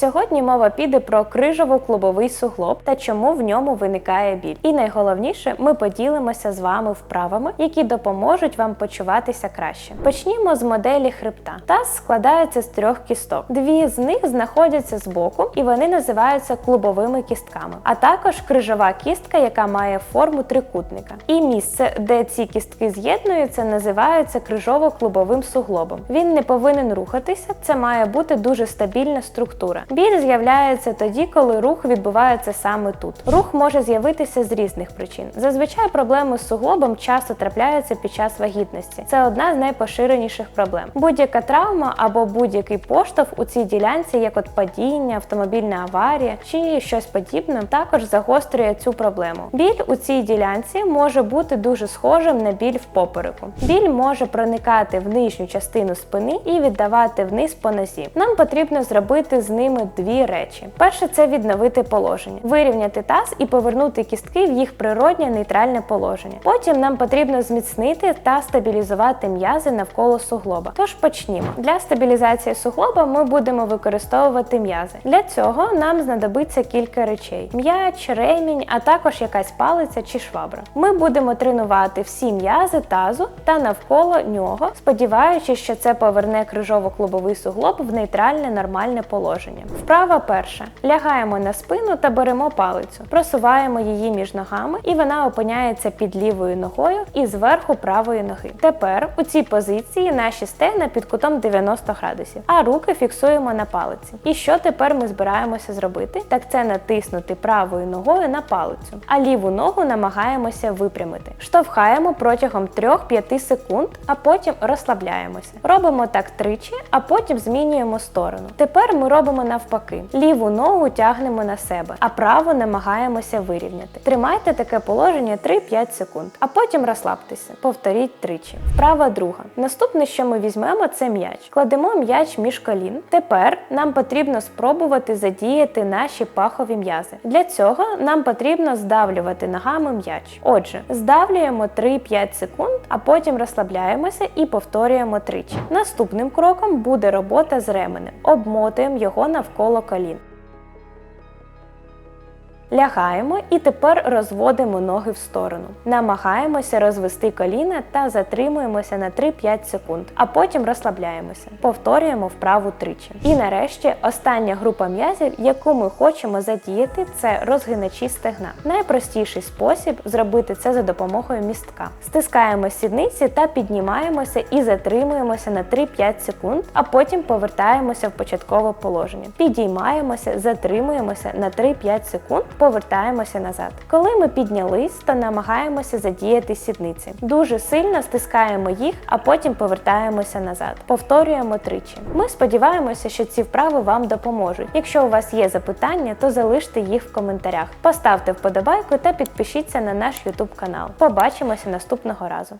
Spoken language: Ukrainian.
Сьогодні мова піде про крижово-клубовий суглоб та чому в ньому виникає біль. І найголовніше, ми поділимося з вами вправами, які допоможуть вам почуватися краще. Почнімо з моделі хребта. Таз складається з трьох кісток. Дві з них знаходяться збоку, і вони називаються клубовими кістками, а також крижова кістка, яка має форму трикутника. І місце, де ці кістки з'єднуються, називається крижово-клубовим суглобом. Він не повинен рухатися, це має бути дуже стабільна структура. Біль з'являється тоді, коли рух відбувається саме тут. Рух може з'явитися з різних причин. Зазвичай проблеми з суглобом часто трапляються під час вагітності. Це одна з найпоширеніших проблем. Будь-яка травма або будь-який поштовх у цій ділянці, як от падіння, автомобільна аварія чи щось подібне, також загострює цю проблему. Біль у цій ділянці може бути дуже схожим на біль в попереку. Біль може проникати в нижню частину спини і віддавати вниз по нозі. Нам потрібно зробити з ними дві речі: перше це відновити положення, вирівняти таз і повернути кістки в їх природнє нейтральне положення. Потім нам потрібно зміцнити та стабілізувати м'язи навколо суглоба. Тож почнімо. Для стабілізації суглоба ми будемо використовувати м'язи. Для цього нам знадобиться кілька речей: м'яч, ремінь, а також якась палиця чи швабра. Ми будемо тренувати всі м'язи тазу та навколо нього, сподіваючись, що це поверне крижово-клубовий суглоб в нейтральне нормальне положення. Вправа перша. Лягаємо на спину та беремо палицю, просуваємо її між ногами, і вона опиняється під лівою ногою і зверху правої ноги. Тепер у цій позиції наші стегна під кутом 90 градусів, а руки фіксуємо на палиці. І що тепер ми збираємося зробити? Так це натиснути правою ногою на палицю, а ліву ногу намагаємося випрямити. Штовхаємо протягом 3-5 секунд, а потім розслабляємося. Робимо так тричі, а потім змінюємо сторону. Тепер ми робимо навпаки: ліву ногу тягнемо на себе, а праву намагаємося вирівняти. Тримайте таке положення 3-5 секунд, а потім розслабтеся. Повторіть тричі. Вправа друга. Наступне, що ми візьмемо, це м'яч. Кладемо м'яч між колін. Тепер нам потрібно спробувати задіяти наші пахові м'язи. Для цього нам потрібно здавлювати ногами м'яч. Отже, здавлюємо 3-5 секунд, а потім розслабляємося і повторюємо тричі. Наступним кроком буде робота з ременем. Обмотуємо його навколо колін. Лягаємо і тепер розводимо ноги в сторону. Намагаємося розвести коліна та затримуємося на 3-5 секунд, а потім розслабляємося. Повторюємо вправу тричі. І нарешті остання група м'язів, яку ми хочемо задіяти, це розгиначі стегна. Найпростіший спосіб зробити це за допомогою містка. Стискаємо сідниці та піднімаємося і затримуємося на 3-5 секунд, а потім повертаємося в початкове положення. Підіймаємося, затримуємося на 3-5 секунд повертаємося назад. Коли ми піднялись, то намагаємося задіяти сідниці. Дуже сильно стискаємо їх, а потім повертаємося назад. Повторюємо тричі. Ми сподіваємося, що ці вправи вам допоможуть. Якщо у вас є запитання, то залиште їх в коментарях. Поставте вподобайку та підпишіться на наш YouTube канал. Побачимося наступного разу.